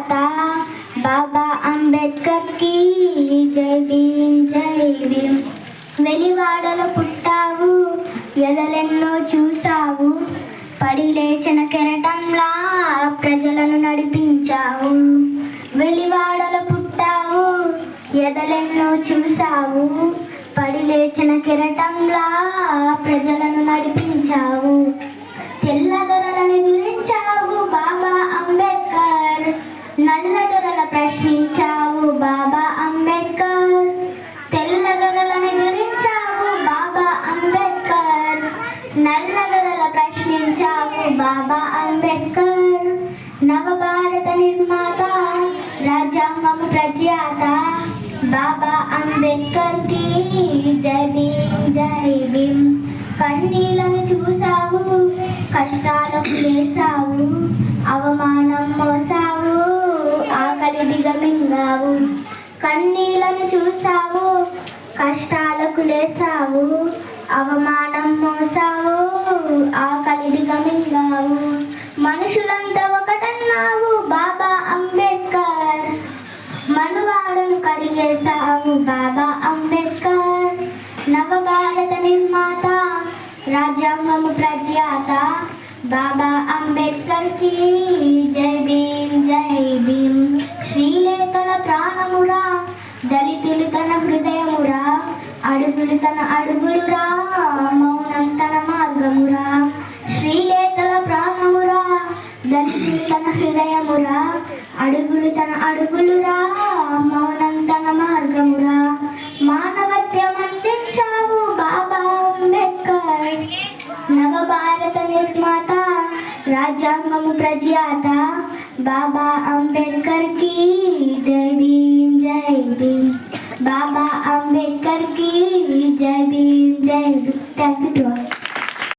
ప్రజ్ఞాత బాబా అంబేద్కర్కి జై భీం జై భీం వెలివాడలో పుట్టావు ఎదలెన్నో చూసావు పడి లేచిన కెరటంలా ప్రజలను నడిపించావు. వెలివాడలో పుట్టావు ఎదలెన్నో చూసావు పడి లేచిన కెరటంలా ప్రజలను నడిపించావు. తెల్లదొర ప్రశ్నించావు బాబా అంబేద్కర్. తెల్లదొరలను గురించావు బాబా అంబేద్కర్. నల్లదొరల ప్రశ్నించావు బాబా అంబేద్కర్. నవభారత నిర్మాత రాజ్యాంగము ప్రజాత బాబా అంబేద్కర్కి జై భీం జై భీం కన్నీళ్ళను చూసావు కష్టాలకు లేసావు అవమానం మోసావు ఆకలి దిగమింగావు కన్నీళ్ళను చూసావు కష్టాలకు లేసావు అవమానం మోసావు ఆకలి దిగమింగావు మనుషులంతా ఒకటన్నావు బాబా అంబేద్కర్. మనువాడను కడిగేశావు బాబా అంబేద్కర్. నవభారత నిర్మాత రాజ్యాంగము ప్రజ్ఞాత బాబా అంబేద్కర్కి జై జై దళితులు తన హృదయమురా అడుగులు తన అడుగులురా మౌనం తన మార్గమురా శ్రీలేఖల ప్రాణమురా. దళితులు తన హృదయమురా అడుగులు తన అడుగులురా మౌనం తన మార్గమురా. మానవత్యం అందించావు బాబా అంబేద్కర్. నవభారత నిర్మాత రాజ్యాంగము ప్రజాత బాబా అంబేద్కర్కి జై ബാബ അംബേദ്കർ കി വിജയ വിജയ